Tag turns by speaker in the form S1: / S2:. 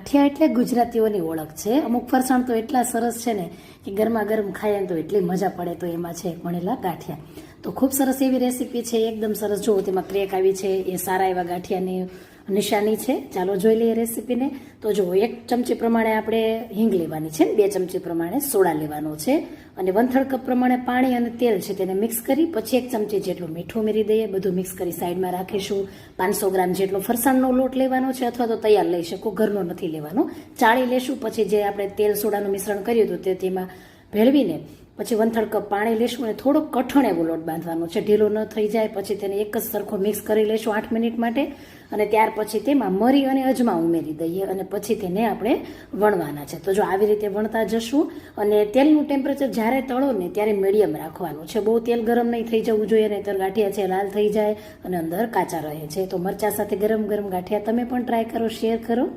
S1: ગાંઠિયા એટલે ગુજરાતીઓની ઓળખ છે. અમુક ફરસાણ તો એટલા સરસ છે ને કે ગરમા ગરમ ખાઈએ તો એટલી મજા પડે તો એમાં છે ભણેલા ગાંઠિયા. તો ખૂબ સરસ એવી રેસીપી છે, એકદમ સરસ. જુઓ તેમાં ક્રેક આવી છે, એ સારા એવા ગાંઠિયાની નિશાની છે. ચાલો જોઈ લઈએ રેસીપીને. તો જુઓ એક ચમચી પ્રમાણે આપણે હિંગ લેવાની છે બે ચમચી પ્રમાણે સોડા લેવાનો છે. અને વન કપ પ્રમાણે પાણી અને તેલ છે તેને મિક્સ કરી, પછી એક ચમચી જેટલું મીઠું ઉમેરી દઈએ, બધું મિક્સ કરી સાઈડમાં રાખીશું. પાંચસો ગ્રામ જેટલો ફરસાણનો લોટ લેવાનો છે અથવા તો તૈયાર લઈ શકો, ઘરનો નથી લેવાનો. ચાળી લેશું, પછી જે આપણે તેલ સોડાનું મિશ્રણ કર્યું હતું તે તેમાં ભેળવીને પછી વંથળ કપ પાણી લેશું અને થોડોક કઠણ એવો લોટ બાંધવાનો છે. ઢીલો ન થઈ જાય, પછી તેને એક જ સરખો મિક્સ કરી લેશું આઠ મિનિટ માટે અને ત્યાર પછી તેમાં મરી અને અજમા ઉમેરી દઈએ અને પછી તેને આપણે વણવાના છે. તો જો આવી રીતે વણતા જશું અને તેલનું ટેમ્પરેચર જ્યારે તળો ને ત્યારે મીડિયમ રાખવાનું છે. બહુ તેલ ગરમ નહીં થઈ જવું જોઈએ, નહીંતર ગાંઠિયા છે લાલ થઈ જાય અને અંદર કાચા રહે છે. તો મરચા સાથે ગરમ ગરમ ગાંઠિયા તમે પણ ટ્રાય કરો શેર કરો.